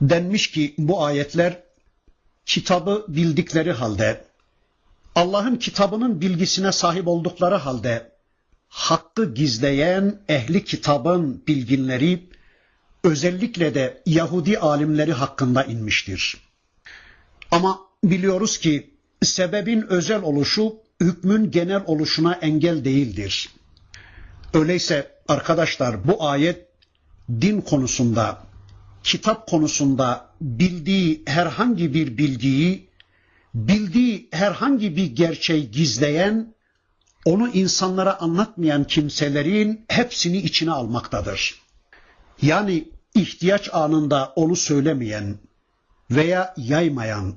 denmiş ki bu ayetler kitabı bildikleri halde Allah'ın kitabının bilgisine sahip oldukları halde hakkı gizleyen ehli kitabın bilginleri özellikle de Yahudi alimleri hakkında inmiştir. Ama biliyoruz ki sebebin özel oluşu hükmün genel oluşuna engel değildir. Öyleyse arkadaşlar bu ayet din konusunda, kitap konusunda bildiği herhangi bir bilgiyi, bildiği herhangi bir gerçeği gizleyen, onu insanlara anlatmayan kimselerin hepsini içine almaktadır. Yani ihtiyaç anında onu söylemeyen veya yaymayan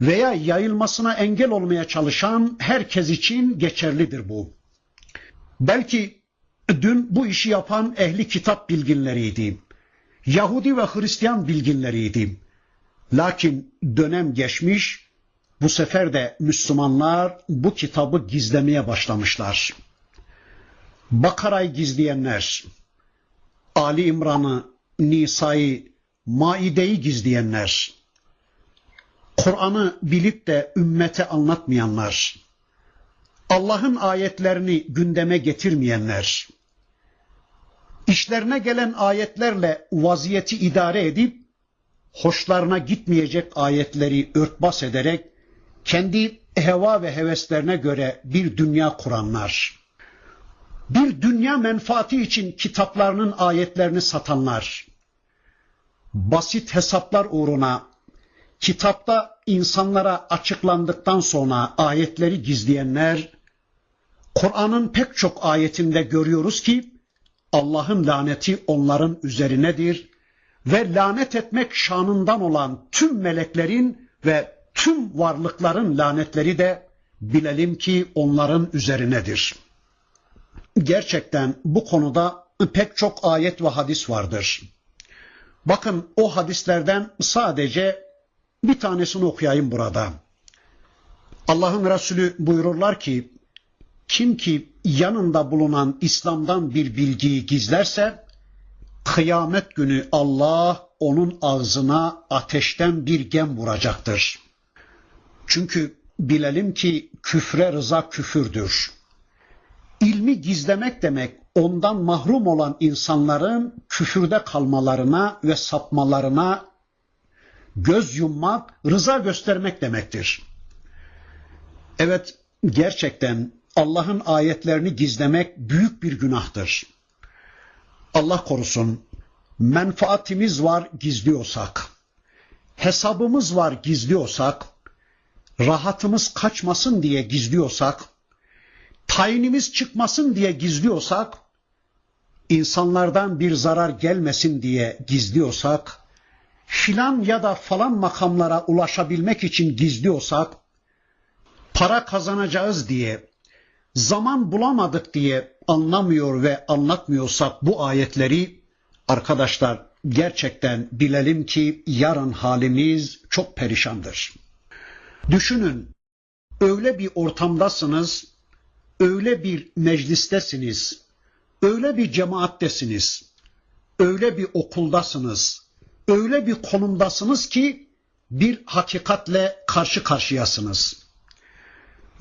veya yayılmasına engel olmaya çalışan herkes için geçerlidir bu. Belki dün bu işi yapan ehli kitap bilginleriydi. Yahudi ve Hristiyan bilginleriydi. Lakin dönem geçmiş, bu sefer de Müslümanlar bu kitabı gizlemeye başlamışlar. Bakara'yı gizleyenler, Ali İmran'ı, Nisa'yı, Maide'yi gizleyenler, Kur'an'ı bilip de ümmete anlatmayanlar, Allah'ın ayetlerini gündeme getirmeyenler, işlerine gelen ayetlerle vaziyeti idare edip hoşlarına gitmeyecek ayetleri örtbas ederek kendi heva ve heveslerine göre bir dünya kuranlar, bir dünya menfaati için kitaplarının ayetlerini satanlar, basit hesaplar uğruna kitapta insanlara açıklandıktan sonra ayetleri gizleyenler, Kur'an'ın pek çok ayetinde görüyoruz ki Allah'ın laneti onların üzerinedir ve lanet etmek şanından olan tüm meleklerin ve tüm varlıkların lanetleri de bilelim ki onların üzerinedir. Gerçekten bu konuda pek çok ayet ve hadis vardır. Bakın o hadislerden sadece bir tanesini okuyayım burada. Allah'ın Resulü buyururlar ki kim ki yanında bulunan İslam'dan bir bilgiyi gizlerse kıyamet günü Allah onun ağzına ateşten bir gem vuracaktır. Çünkü bilelim ki küfre rıza küfürdür. İlmi gizlemek demek ondan mahrum olan insanların küfürde kalmalarına ve sapmalarına göz yummak, rıza göstermek demektir. Evet, gerçekten Allah'ın ayetlerini gizlemek büyük bir günahtır. Allah korusun, menfaatimiz var gizliyorsak, hesabımız var gizliyorsak, rahatımız kaçmasın diye gizliyorsak, tayinimiz çıkmasın diye gizliyorsak, insanlardan bir zarar gelmesin diye gizliyorsak, filan ya da falan makamlara ulaşabilmek için gizliyorsak, para kazanacağız diye, zaman bulamadık diye anlamıyor ve anlatmıyorsak bu ayetleri, arkadaşlar gerçekten bilelim ki yarın halimiz çok perişandır. Düşünün, öyle bir ortamdasınız, öyle bir meclistesiniz, öyle bir cemaattesiniz, öyle bir okuldasınız, öyle bir konumdasınız ki bir hakikatle karşı karşıyasınız.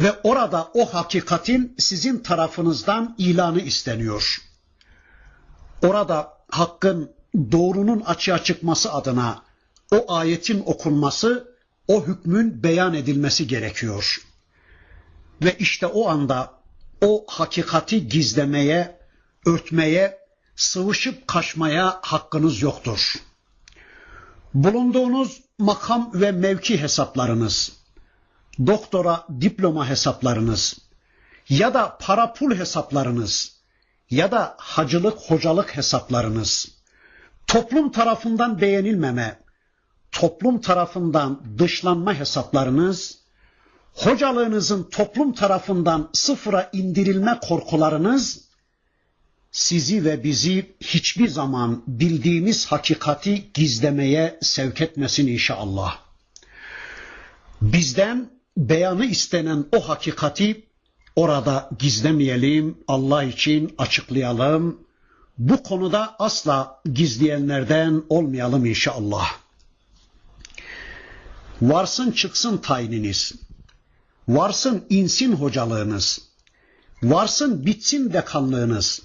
Ve orada o hakikatin sizin tarafınızdan ilanı isteniyor. Orada hakkın, doğrunun açığa çıkması adına o ayetin okunması, o hükmün beyan edilmesi gerekiyor. Ve işte o anda o hakikati gizlemeye, örtmeye, sıvışıp kaçmaya hakkınız yoktur. Bulunduğunuz makam ve mevki hesaplarınız, doktora diploma hesaplarınız ya da para pul hesaplarınız ya da hacılık hocalık hesaplarınız, toplum tarafından beğenilmeme, toplum tarafından dışlanma hesaplarınız, hocalığınızın toplum tarafından sıfıra indirilme korkularınız sizi ve bizi hiçbir zaman bildiğimiz hakikati gizlemeye sevk etmesin inşallah. Bizden beyanı istenen o hakikati orada gizlemeyelim, Allah için açıklayalım. Bu konuda asla gizleyenlerden olmayalım inşallah. Varsın çıksın tayininiz. Varsın insin hocalığınız. Varsın bitsin dekanlığınız.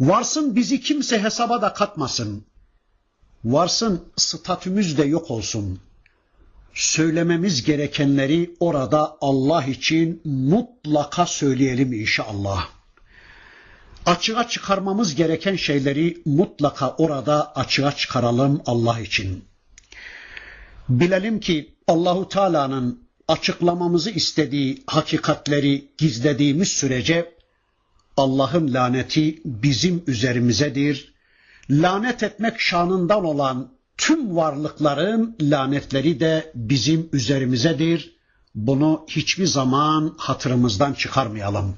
Varsın bizi kimse hesaba da katmasın. Varsın statümüz de yok olsun. Söylememiz gerekenleri orada Allah için mutlaka söyleyelim inşallah. Açığa çıkarmamız gereken şeyleri mutlaka orada açığa çıkaralım Allah için. Bilelim ki Allahu Teala'nın açıklamamızı istediği hakikatleri gizlediğimiz sürece Allah'ın laneti bizim üzerimizedir. Lanet etmek şanından olan tüm varlıkların lanetleri de bizim üzerimizedir. Bunu hiçbir zaman hatırımızdan çıkarmayalım.